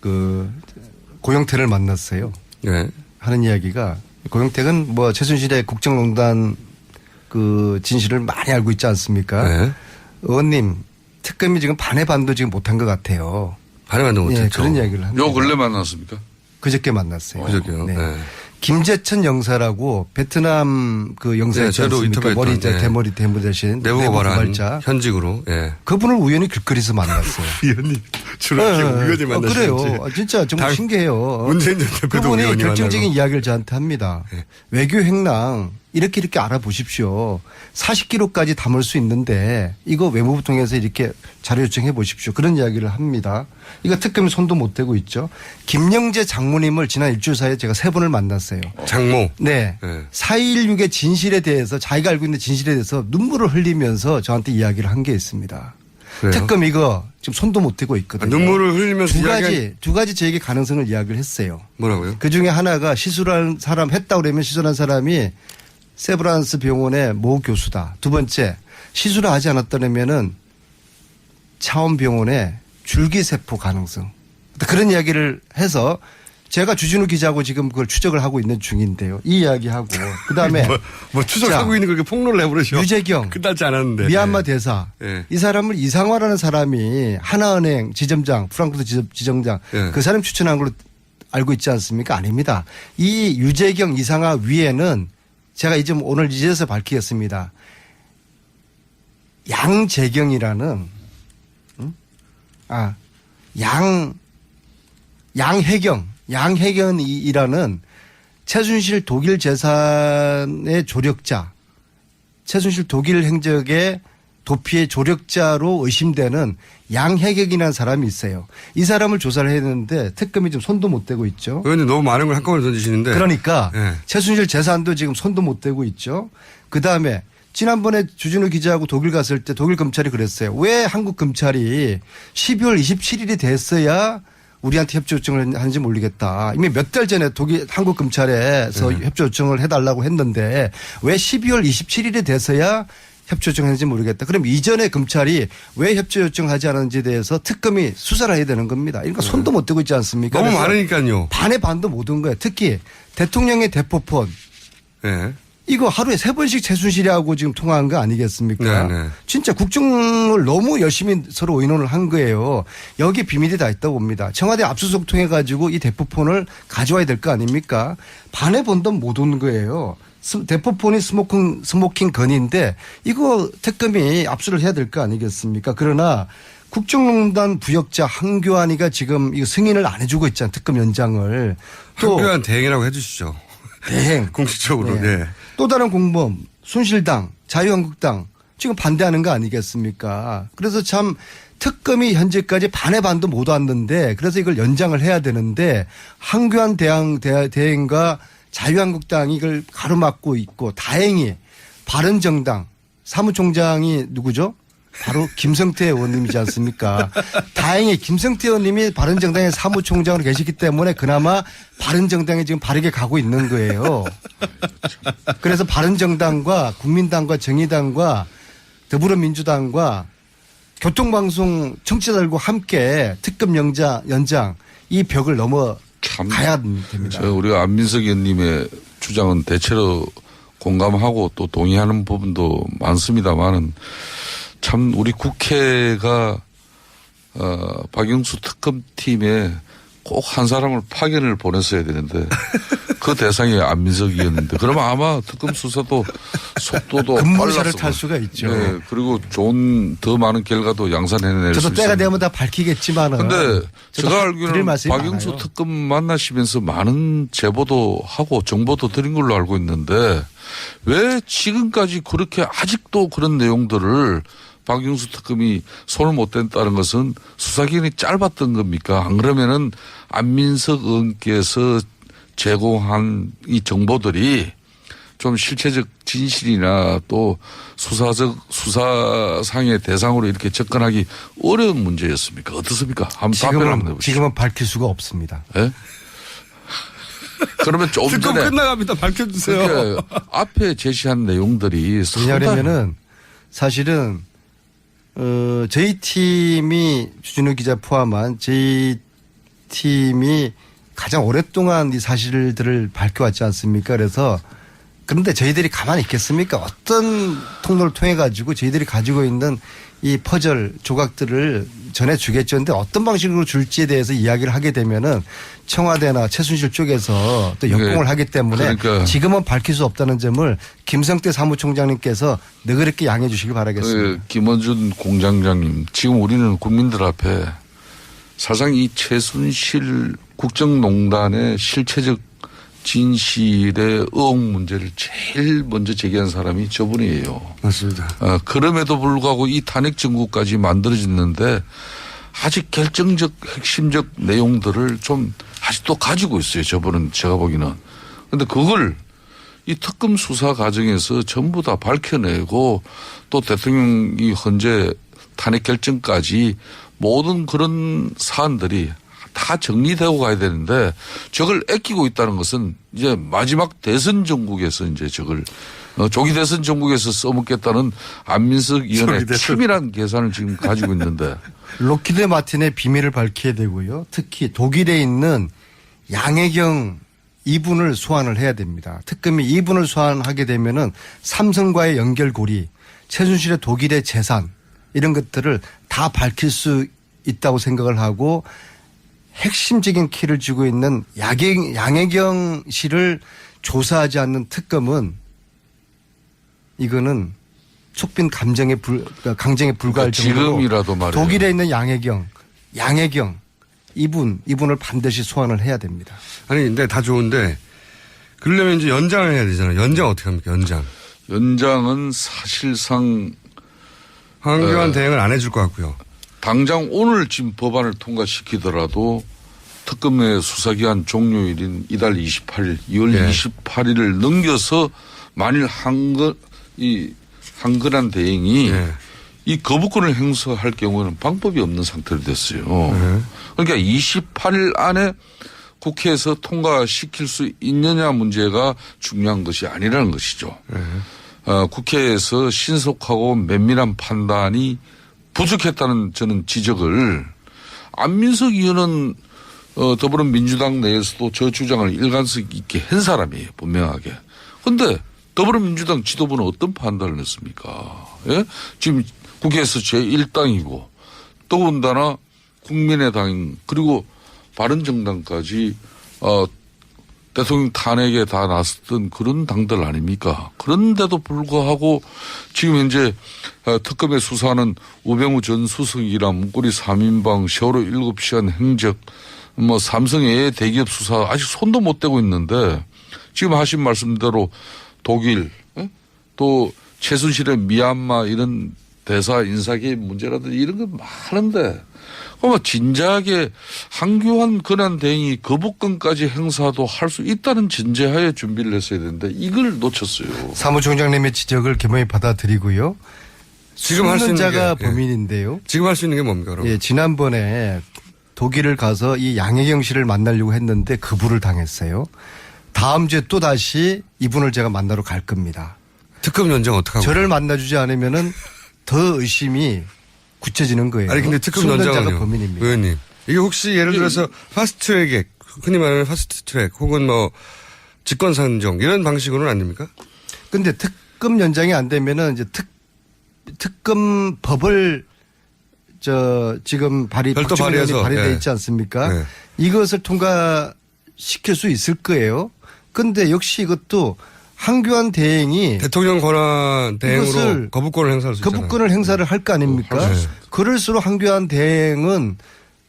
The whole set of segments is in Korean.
그 고영태를 만났어요. 네. 하는 이야기가 고영택은 뭐 최순실의 국정농단 그 진실을 많이 알고 있지 않습니까? 네. 의원님 특검이 지금 반의 반도 지금 못한 것 같아요. 반응하는 예, 못했죠. 그런 이야기를 합니다. 요 근래 만났습니까? 그저께 만났어요. 그저께요? 네. 김재천 영사라고 베트남 그 영사 네, 저도 않습니까? 인터뷰했던, 머리 네. 대머리 대머 대신 내부 고발한 고발자. 현직으로. 예. 그분을 우연히 길거리에서 만났어요. 위원님 주로 예, 이렇게 예. 어, 그래요. 아, 진짜 정말 당- 신기해요. 문재인 전 대표도 그분이 의원이 결정적인 만나고. 이야기를 저한테 합니다. 예. 외교 행랑 이렇게 이렇게 알아보십시오. 40kg까지 담을 수 있는데 이거 외무부 통해서 이렇게 자료 요청해 보십시오. 그런 이야기를 합니다. 이거 특검이 손도 못 대고 있죠. 김영재 장모님을 지난 일주일 사이에 제가 세 번을 만났어요. 장모. 네. 네. 4.16의 진실에 대해서 자기가 알고 있는 진실에 대해서 눈물을 흘리면서 저한테 이야기를 한 게 있습니다. 그래요? 특검 이거 지금 손도 못 대고 있거든요. 아, 눈물을 흘리면서 두 이야기한- 가지 두 가지 저에게 가능성을 이야기를 했어요. 뭐라고요? 그 중에 하나가 시술한 사람 했다 그러면 시술한 사람이 세브란스 병원의 모 교수다. 두 번째 시술을 하지 않았다면은 차원 병원의 줄기세포 가능성. 그런 이야기를 해서 제가 주진우 기자하고 지금 그걸 추적을 하고 있는 중인데요. 이 이야기하고 그다음에 뭐, 뭐 추적하고 자, 있는 그렇게 폭로를 해버리셔. 유재경 끝나지 않았는데. 미얀마 네. 대사 예. 이 사람을 이상화라는 사람이 하나은행 지점장 프랑크푸르트 지점- 지점장 예. 그 사람 추천한 걸로 알고 있지 않습니까? 아닙니다. 이 유재경 이상화 위에는 제가 이제 오늘 이제서 밝히겠습니다. 양재경이라는 음? 아양 양혜경 양혜경이라는 최순실 독일 재산의 조력자 최순실 독일 행적의 도피의 조력자로 의심되는 양혜격이라는 사람이 있어요. 이 사람을 조사를 했는데 특검이 지금 손도 못 대고 있죠. 의원님 너무 많은 걸 한꺼번에 던지시는데. 그러니까 예. 최순실 재산도 지금 손도 못 대고 있죠. 그 다음에 지난번에 주진우 기자하고 독일 갔을 때 독일 검찰이 그랬어요. 왜 한국 검찰이 12월 27일이 됐어야 우리한테 협조 요청을 하는지 모르겠다. 이미 몇 달 전에 독일 한국 검찰에서 네. 협조 요청을 해달라고 했는데 왜 12월 27일이 돼서야 협조 요청했는지 모르겠다. 그럼 이전에 검찰이 왜 협조 요청하지 않았는지에 대해서 특검이 수사를 해야 되는 겁니다. 그러니까 손도 못 대고 있지 않습니까? 네. 너무 많으니까요. 반의 반도 못 온 거예요. 특히 대통령의 대포폰 예. 이거 하루에 세 번씩 최순실이하고 지금 통화한 거 아니겠습니까? 네, 네. 진짜 국정을 너무 열심히 서로 의논을 한 거예요. 여기 비밀이 다 있다고 봅니다. 청와대 압수수색 통해 가지고 이 대포폰을 가져와야 될 거 아닙니까? 반의 반도 못온 거예요. 스- 대포폰이 스모킹 스모킹 건인데 이거 특검이 압수를 해야 될 거 아니겠습니까? 그러나 국정농단 부역자 한교안이가 지금 이거 승인을 안 해주고 있잖아요. 특검 연장을 또 한교안 대행이라고 해주시죠. 대행 공식적으로. 네. 네. 또 다른 공범 순실당 자유한국당 지금 반대하는 거 아니겠습니까? 그래서 참 특검이 현재까지 반의 반도 못 왔는데 그래서 이걸 연장을 해야 되는데 한교안 대항 대- 대행과 자유한국당이 이걸 가로막고 있고 다행히 바른정당 사무총장이 누구죠? 바로 김성태 의원님이지 않습니까? 다행히 김성태 의원님이 바른정당의 사무총장으로 계시기 때문에 그나마 바른정당이 지금 바르게 가고 있는 거예요. 그래서 바른정당과 국민당과 정의당과 더불어민주당과 교통방송 청취자들과 함께 특급 연장, 연장 이 벽을 넘어 참. 가야 됩니다. 저 우리가 안민석 의원님의 주장은 대체로 공감하고 또 동의하는 부분도 많습니다만은 참 우리 국회가 어 박영수 특검팀에 꼭 한 사람을 파견을 보냈어야 되는데 그 대상이 안민석 이었는데 그러면 아마 특검 수사도 속도도 빨랐을 탈 수가 있죠. 네, 그리고 좋은 더 많은 결과도 양산해낼 수 저도 있어요. 때가 되면 다 밝히겠지만은. 근데 저도 제가 알기로는 박영수 많아요. 특검 만나시면서 많은 제보도 하고 정보도 드린 걸로 알고 있는데 왜 지금까지 그렇게 아직도 그런 내용들을 박영수 특검이 손을 못 댔다는 것은 수사기간이 짧았던 겁니까? 안 그러면은 안민석 의원께서 제공한 이 정보들이 좀 실체적 진실이나 또 수사적 수사상의 대상으로 이렇게 접근하기 어려운 문제였습니까? 어떻습니까? 한번 지금은. 지금은 밝힐 수가 없습니다. 예? 그러면 조금 특검 전에 끝나갑니다. 밝혀주세요. 그렇게 앞에 제시한 내용들이 왜냐하면은 사실은 어 저희 팀이 주진우 기자 포함한 저희 특검팀이 가장 오랫동안 이 사실들을 밝혀왔지 않습니까? 그래서 그런데 저희들이 가만히 있겠습니까? 어떤 통로를 통해 가지고 저희들이 가지고 있는 이 퍼즐 조각들을 전해 주겠죠. 근데 어떤 방식으로 줄지에 대해서 이야기를 하게 되면은 청와대나 최순실 쪽에서 또 역공을 네. 하기 때문에 그러니까. 지금은 밝힐 수 없다는 점을 김성태 사무총장님께서 너그럽게 양해해 주시기 바라겠습니다. 그 김원준 공장장님, 지금 우리는 국민들 앞에 사실상 이 최순실 국정농단의 실체적 진실의 의혹 문제를 제일 먼저 제기한 사람이 저분이에요. 맞습니다. 어, 그럼에도 불구하고 이 탄핵 정국까지 만들어졌는데 아직 결정적 핵심적 내용들을 좀 아직도 가지고 있어요. 저분은 제가 보기는. 근데 그걸 이 특검 수사 과정에서 전부 다 밝혀내고 또 대통령이 현재 탄핵 결정까지 모든 그런 사안들이 다 정리되고 가야 되는데 저걸 애끼고 있다는 것은 이제 마지막 대선 정국에서 이제 저걸 어, 조기 대선 정국에서 써먹겠다는 안민석 의원의. 치밀한 계산을 지금 가지고 있는데 로키드 마틴의 비밀을 밝혀야 되고요. 특히 독일에 있는 양해경 이분을 소환을 해야 됩니다. 특검이 이분을 소환하게 되면은 삼성과의 연결고리, 최순실의 독일의 재산 이런 것들을 다 밝힐 수 있다고 생각을 하고 핵심적인 키를 쥐고 있는 야경, 양해경 씨를 조사하지 않는 특검은 이거는 속빈 감정에 불, 강정에 불과할 그러니까 정도로 지금이라도 말이에요. 독일에 있는 양해경, 양해경 이분 이분을 반드시 소환을 해야 됩니다. 아니, 근데 다 좋은데, 그러려면 이제 연장을 해야 되잖아요. 연장 어떻게 합니까, 연장. 연장은 사실상 황교안 어. 대행을 안 해줄 것 같고요. 당장 오늘 지금 법안을 통과시키더라도 특검의 수사기한 종료일인 이달 28일, 2월 예. 28일을 넘겨서 만일 한건 이 한건한 대행이 예. 이 거부권을 행사할 경우에는 방법이 없는 상태로 됐어요. 네. 그러니까 28일 안에 국회에서 통과시킬 수 있느냐 문제가 중요한 것이 아니라는 것이죠. 어, 국회에서 신속하고 면밀한 판단이 부족했다는 저는 지적을 안민석 의원은 어, 더불어민주당 내에서도 저 주장을 일관성 있게 한 사람이에요, 분명하게. 근데 더불어민주당 지도부는 어떤 판단을 했습니까? 예? 지금 국회에서 제1당이고 더군다나 국민의당 그리고 바른정당까지 어, 대통령 탄핵에 다 나섰던 그런 당들 아닙니까? 그런데도 불구하고 지금 현재 어, 특검에 수사하는 우병우 전 수석이랑 문고리 3인방 세월호 7시간 행적 뭐 삼성의 대기업 수사 아직 손도 못 대고 있는데 지금 하신 말씀대로 독일 예? 또 최순실의 미얀마 이런 대사 인사계의 문제라든지 이런 거 많은데 그러면 진작에 한교안 권한 대행이 거부권까지 행사도 할 수 있다는 전제하에 준비를 했어야 되는데 이걸 놓쳤어요. 사무총장님의 지적을 겸허히 받아들이고요. 지금 할 수 있는 자가 게, 예. 범인인데요. 지금 할 수 있는 게 뭡니까, 그럼? 예, 지난번에 독일을 가서 이 양혜경 씨를 만나려고 했는데 그부를 당했어요. 다음 주에 또 다시 이분을 제가 만나러 갈 겁니다. 특검 연장 어떡하고. 저를 만나주지 않으면은 더 의심이 굳혀지는 거예요. 아니, 근데 특검 연장은요. 범인입니다. 의원님. 이게 혹시 예를 들어서 파스트 트랙에, 흔히 말하는 파스트 트랙 혹은 뭐 직권 상정 이런 방식으로는 안 됩니까? 근데 특검 연장이 안 되면은 이제 특 특검 법을 저 지금 발의 별도 발의해서, 발의돼 예. 있지 않습니까? 네. 이것을 통과시킬 수 있을 거예요. 근데 역시 이것도 한교안 대행이 대통령 권한 대행으로 이것을 거부권을 행사할 수 있잖아요. 거부권을 행사를 할 거 아닙니까? 있어요. 그럴수록 한교안 대행은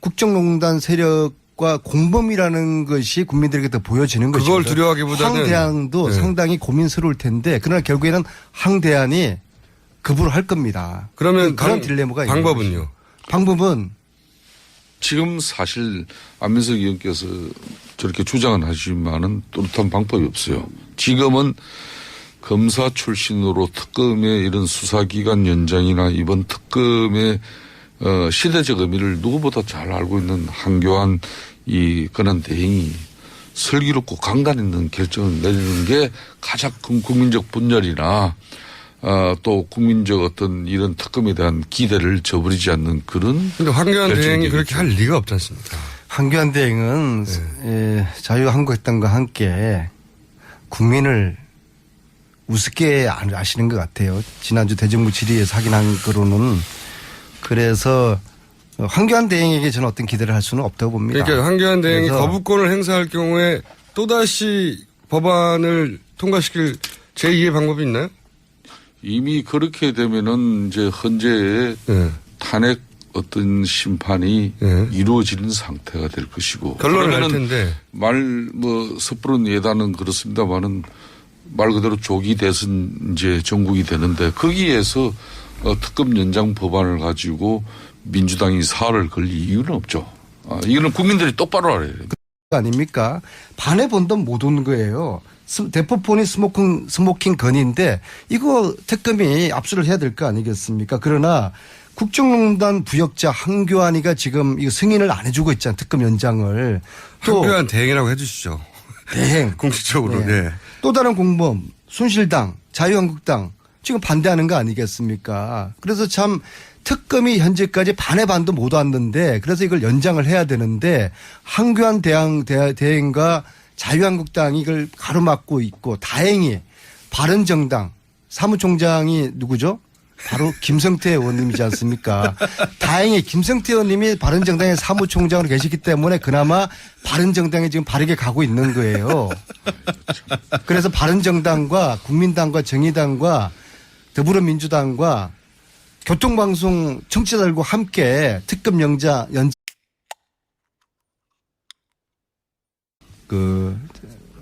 국정농단 세력과 공범이라는 것이 국민들에게 더 보여지는 것이죠. 그걸 두려워하기보다는 황대안도 네. 상당히 고민스러울 텐데 그러나 결국에는 황대안이 급부를 할 겁니다. 그러면 그런 방- 딜레마가 있는 방법은요? 방법은 지금 사실 안민석 의원께서 저렇게 주장은 하시지만은 뚜렷한 방법이 없어요. 지금은 검사 출신으로 특검의 이런 수사기관 연장이나 이번 특검의 어, 시대적 의미를 누구보다 잘 알고 있는 한교안 이 권한 대행이 슬기롭고 강단 있는 결정을 내리는 게 가장 큰 국민적 분열이나 어, 또 국민적 어떤 이런 특검에 대한 기대를 저버리지 않는 그런 근데 황교안 대행이 그렇게. 할 리가 없지 않습니까? 황교안 대행은 예, 자유한국당과 함께 국민을 우습게 안 아시는 것 같아요. 지난주 대정부 질의에서 확인한 거로는 그래서 황교안 대행에게 저는 어떤 기대를 할 수는 없다고 봅니다. 그러니까 황교안 대행이 거부권을 행사할 경우에 또다시 법안을 통과시킬 제2의 방법이 있나요? 이미 그렇게 되면은 이제 현재의 예. 탄핵 어떤 심판이 예. 이루어지는 상태가 될 것이고 결론을 낼 그러면은 텐데. 말뭐 섣부른 예단은 그렇습니다만은 말 그대로 조기 대선 이제 전국이 되는데 거기에서 어, 특검 연장 법안을 가지고 민주당이 사활을 걸릴 이유는 없죠. 아, 이거는 국민들이 똑바로 알아야 돼요. 아닙니까? 반에 본돈 못온 거예요. 스- 대포폰이 스모킹, 스모킹 건인데 이거 특검이 압수를 해야 될 거 아니겠습니까? 그러나 국정농단 부역자 한교안이가 지금 이거 승인을 안 해주고 있잖아요. 특검 연장을. 또 황교안 대행이라고 해주시죠. 대행. 공식적으로. 네. 네. 또 다른 공범, 순실당, 자유한국당 지금 반대하는 거 아니겠습니까? 그래서 참 특검이 현재까지 반의 반도 못 왔는데 그래서 이걸 연장을 해야 되는데 한교안 대행, 대- 대행과 자유한국당이 이걸 가로막고 있고 다행히 바른정당 사무총장이 누구죠? 바로 김성태 의원님이지 않습니까? 다행히 김성태 의원님이 바른정당의 사무총장으로 계시기 때문에 그나마 바른정당이 지금 바르게 가고 있는 거예요. 그래서 바른정당과 국민당과 정의당과 더불어민주당과 교통방송 청취자들과 함께 특급 영자 연, 그,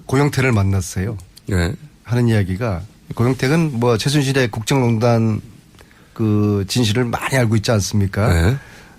고영태를 만났어요. 네. 하는 이야기가 고영택은 뭐 최순실의 국정농단 그 진실을 많이 알고 있지 않습니까? 네.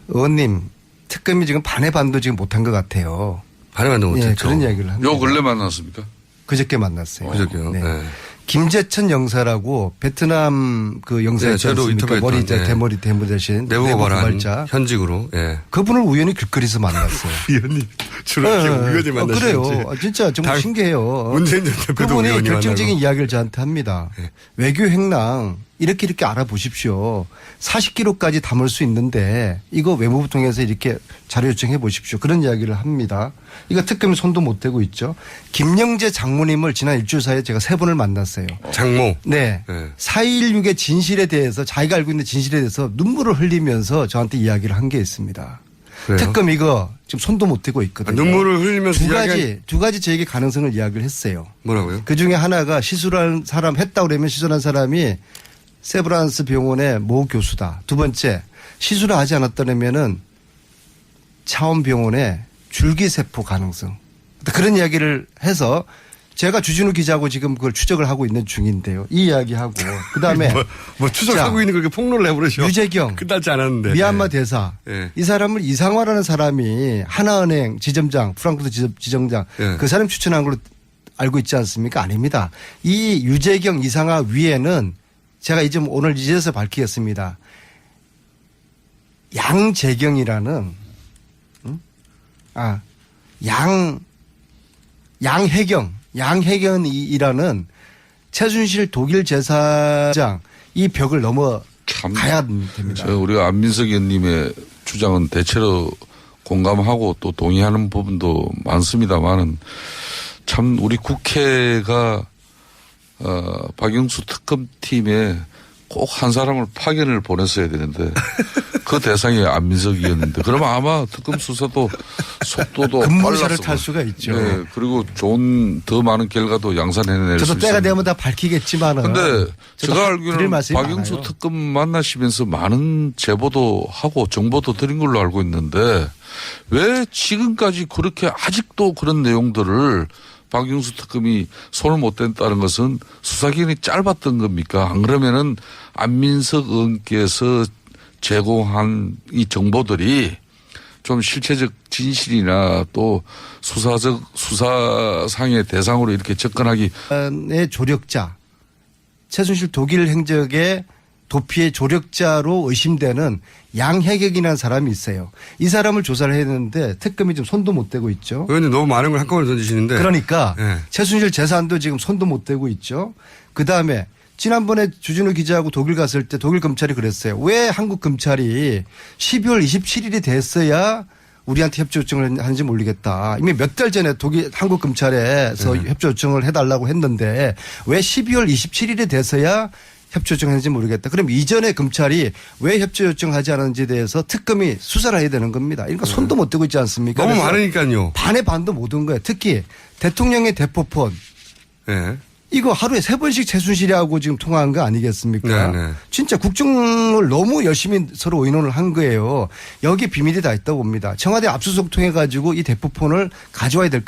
의원님 특검이 지금 반의 반도 지금 못한 것 같아요. 반응도 예, 못했죠. 그런 이야기를 합니다. 요 근래 만났습니까? 그저께 만났어요. 그저께요. 네. 네. 김재천 영사라고 베트남 그 영사 네, 저도? 인터뷰했던, 머리 이제 네. 대머리 대머리 대신 내부 고발자. 현직으로. 예. 그분을 우연히 길거리에서 만났어요. 의원님 주로 예, 이렇게 예. 어, 그래요. 아, 진짜 정말 당- 신기해요. 문재인 전 대표도 그분이 결정적인 만나고. 이야기를 저한테 합니다. 네. 외교 행랑 이렇게 이렇게 알아보십시오. 40kg까지 담을 수 있는데 이거 외무부 통해서 이렇게 자료 요청해 보십시오. 그런 이야기를 합니다. 이거 특검이 손도 못 대고 있죠. 김영재 장모님을 지난 일주일 사이에 제가 세 번을 만났어요. 장모. 네. 네. 4.16의 진실에 대해서 자기가 알고 있는 진실에 대해서 눈물을 흘리면서 저한테 이야기를 한 게 있습니다. 그래요? 특검 이거 지금 손도 못 대고 있거든요. 아, 눈물을 흘리면서 두 이야기한- 가지 두 가지 저에게 가능성을 이야기를 했어요. 뭐라고요? 그 중에 하나가 시술한 사람 했다 그러면 시술한 사람이 세브란스 병원의 모 교수다. 두 번째 시술을 하지 않았다면은 차원 병원의 줄기세포 가능성. 그런 이야기를 해서 제가 주진우 기자하고 지금 그걸 추적을 하고 있는 중인데요. 이 이야기하고 그다음에 뭐, 뭐 추적하고 자, 있는 그렇게 폭로를 해버리죠. 유재경 끝나지 않았는데. 미얀마 네. 대사 네. 이 사람을 이상화라는 사람이 하나은행 지점장 지점- 지점장 네. 그 사람 추천한 걸로 알고 있지 않습니까? 아닙니다. 이 유재경 이상화 위에는 제가 이제 오늘 이제서 밝히겠습니다. 양재경이라는 음? 아 양 양혜경 양혜경이라는 최순실 독일 제사장 이 벽을 넘어 참 가야 됩니다. 저 우리가 안민석 의원님의 주장은 대체로 공감하고 또 동의하는 부분도 많습니다만은 참 우리 국회가 어 박영수 특검팀에 꼭 한 사람을 파견을 보냈어야 되는데 그 대상이 안민석 의원인데 그러면 아마 특검 수사도 속도도 빨랐을 탈 수가 있죠. 네, 그리고 좋은 더 많은 결과도 양산해낼 수 저도 있습니다. 때가 되면 다 밝히겠지만은. 근데 저도 제가 알기로는 박영수 많아요. 특검 만나시면서 많은 제보도 하고 정보도 드린 걸로 알고 있는데 왜 지금까지 그렇게 아직도 그런 내용들을 박영수 특검이 손을 못 댔다는 것은 수사기간이 짧았던 겁니까? 안 그러면은 안민석 의원께서 제공한 이 정보들이 좀 실체적 진실이나 또 수사적 수사상의 대상으로 이렇게 접근하기 의 조력자 최순실 독일 행적의 도피의 조력자로 의심되는 양혜격이라는 사람이 있어요. 이 사람을 조사를 했는데 특검이 지금 손도 못 대고 있죠. 의원님 너무 많은 걸 한꺼번에 던지시는데. 그러니까 네. 최순실 재산도 지금 손도 못 대고 있죠. 그 다음에 지난번에 주진우 기자하고 독일 갔을 때 독일 검찰이 그랬어요. 왜 한국 검찰이 12월 27일이 됐어야 우리한테 협조 요청을 하는지 모르겠다. 이미 몇 달 전에 독일 한국 검찰에서 협조 요청을 해달라고 했는데 왜 12월 27일에 돼서야 협조 요청했는지 모르겠다. 그럼 이전에 검찰이 왜 협조 요청하지 않았는지에 대해서 특검이 수사를 해야 되는 겁니다. 그러니까 손도 못 대고 있지 않습니까? 너무 많으니까요. 반의 반도 못 온 거예요. 특히 대통령의 대포폰 예. 이거 하루에 세 번씩 최순실이하고 지금 통화한 거 아니겠습니까? 네, 네. 진짜 국정을 너무 열심히 서로 의논을 한 거예요. 여기 비밀이 다 있다고 봅니다. 청와대 압수수색 통해 가지고 이 대포폰을 가져와야 될거